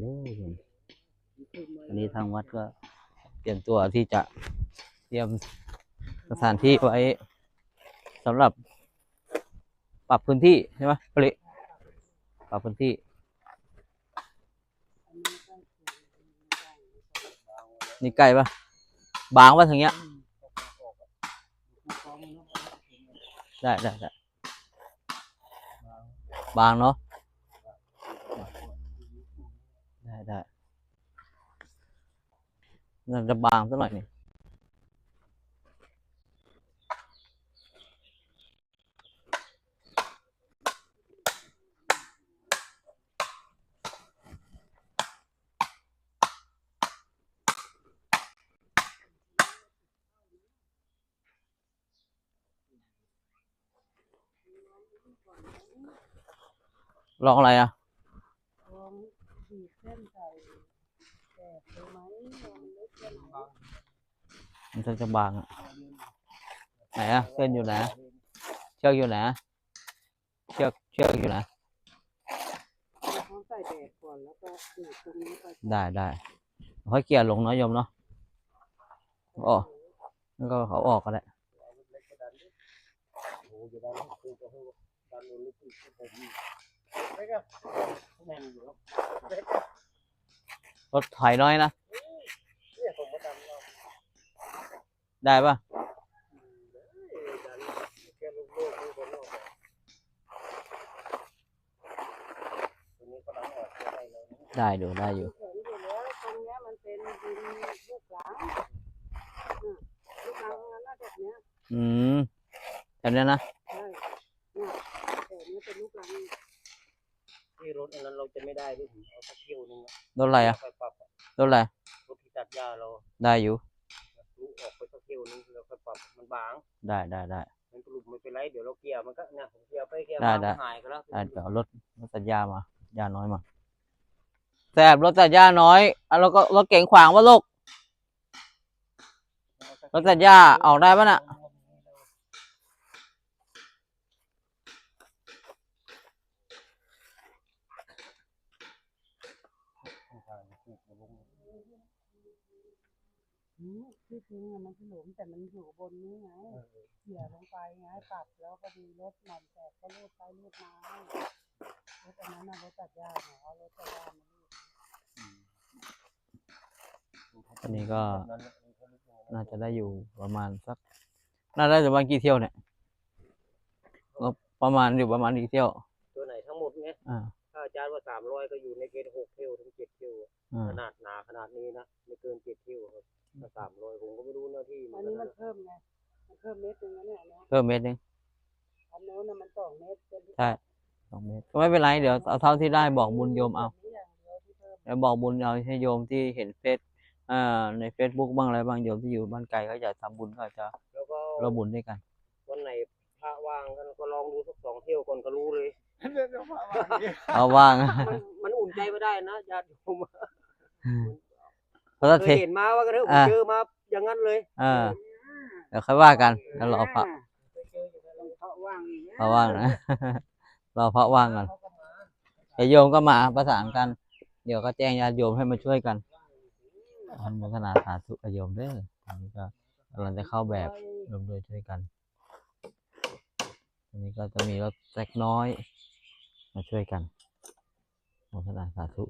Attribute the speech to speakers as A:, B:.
A: เด้อโยมวันนี้ทางวัดก็เตรียมตัวที่จะเตรียมสถานที่ไว้สำหรับ ปรับพื้นที่ใช่ไหมผลิปรับพื้นที่นี่ไกลปะบางปะทางเนี้ย ได้ได้ได้บางเนาะ ได้ได้น่าจะบางสักหน่อยนี่ลองอะไรอะ
B: ล องบีบเส้นใส่แตกเลยไหมลองลึกแค่ไหน
A: มันจะจะบางอะไหนอะเส้นอยู่ไหนอะเชือกอยู่ไหนอะเชือกเชือกอยู่ไหน
B: เขาใส่แดดก่อนแล้วก็บีบตรงนี้ไป
A: ได้ได้ค่อยเกลี่ยลงเนาะโยมเนาะอ๋อแล้วก็เขาออกก็ได้ รถถอยน้อยนะ ได้ปะได้อยู่ได้อยู่
B: เห็นอยู่แล้วตรงเนี้ยมันเป็นดินลูกหลังอืมลูกหลังนั้นน่าแบบเนี้ย
A: อืมแบบนี้นะ
B: ใช่เนี่ยแต่เนี้ยเป็นลูกหลัง
C: ที่รถอันนั้นเราจะ ไม่ได้ด้วยผมเอาสักเที่ยวนึงอะ
A: รถอะไรอะ
C: ค่อยปรับอะ
A: รถอะไร
C: รถที่ตัดหญ้าเรา
A: ได้อยู่
C: รู้ออกไปสักเที่ยวนึงเราค่อยปรับมันบาง
A: ได้ได้ได้
C: มันสรุปไม่เป็นไรเดี๋ยวเราเกียร์มันก็เนี่ยผมเกียร์ไปเกียร์
A: ได้
C: มา
A: ได้
C: มันหายก็แล้ว
A: ได้เดี๋ยวเอารถรถตัดหญ้ามายาน้อยมาแสบรถตัดหญ้าน้อยอะแล้วก็รถเก๋งขวางวะลูก รถตัดหญ้าออกได้ปะน่ะ
B: อื มที่จริงอะมันถลมแต่มันอยู่บนนี้ไงเขี่ยลงไปไงปรับแล้วพอดีรถหมันแตกก็ลูดไปลูดมารถอันนั้นน่ะรถตัดหญ้าเนี่ยเอารถตัดหญ้ามาลูด
A: ตอนนี้ก็น่าจะได้อยู่ประมาณสัก น่าจะได้ประมาณกี่เที่ยวเนี่ยก็ประมาณอยู่ประมาณกี่เที่ยว
C: ตัวไหนทั้งหมดเนี่ย
A: อ่า
C: ถ้าอาจารย์ว่าสามร้อยก็อยู่ในเกณฑ์หกเที่ยวถึงเจ็ดเที่ยว อะ
A: อ่า
C: ขนาดหนาขนาดนี้นะไม่เกินเจ็ดเที่ยวครับถ้าสามร้อยผมก็ไม่รู้หน้าที่
B: อันนี้มันเพิ่มไงมันเพิ่มเม็ดนึงนะเนี่ยนะ
A: เพิ่มเมตรหนึง
B: อันโน้นน่ะมันสองเม็ดเป็น
A: ใช่สองเมตรก็ไม่เป็นไรเดี๋ยวเอาเท่าที่ได้บอกบุญโยมเอา
B: แบบนี้อย่างเดียวที่เพิ่ม
A: เดี๋ยวบอกบุญเอาให้โยมที่เห็นเฟซอ่าในเฟซบุ๊กบ้างอะไรบ้างโยมที่อยู่บ้านไกลเขาอยากทำบุญก็อาจจะ
C: แล้วก็
A: ร่วมบุญด้วยกัน
C: วันไหนพระว่างกันก็ลองดูสักสองเที่ยวก่อนก็รู้เลย
A: เอาว่าง
C: มันมันอุ่นใจไม่ได้นะญาติโยม
A: เพราะถ้า
C: เค
A: เท
C: ยเห็นมาว่ากันเถอะผม
A: อ่า
C: เจอมาอย่างนั้นเลย
A: อ่าเดี๋ยวค่อยว่ากันแล้วรอพระ
B: เพราะว่างอย่างเงี้ย
A: พระว่างนะ รอพระว่างก่อนเดี๋ยวโยมก็มาประสานกัน เดี๋ยวก็แจ้งญาติโยมให้มาช่วยกันอนุโมทนาสาธุกับโยมเด้ออันนี้ก็กำลังจะเข้าแบบรวมด้วยช่วยกันอันนี้ก็จะมีรถแจ็คน้อย มาช่วยกันอนุโมทนาสาธุ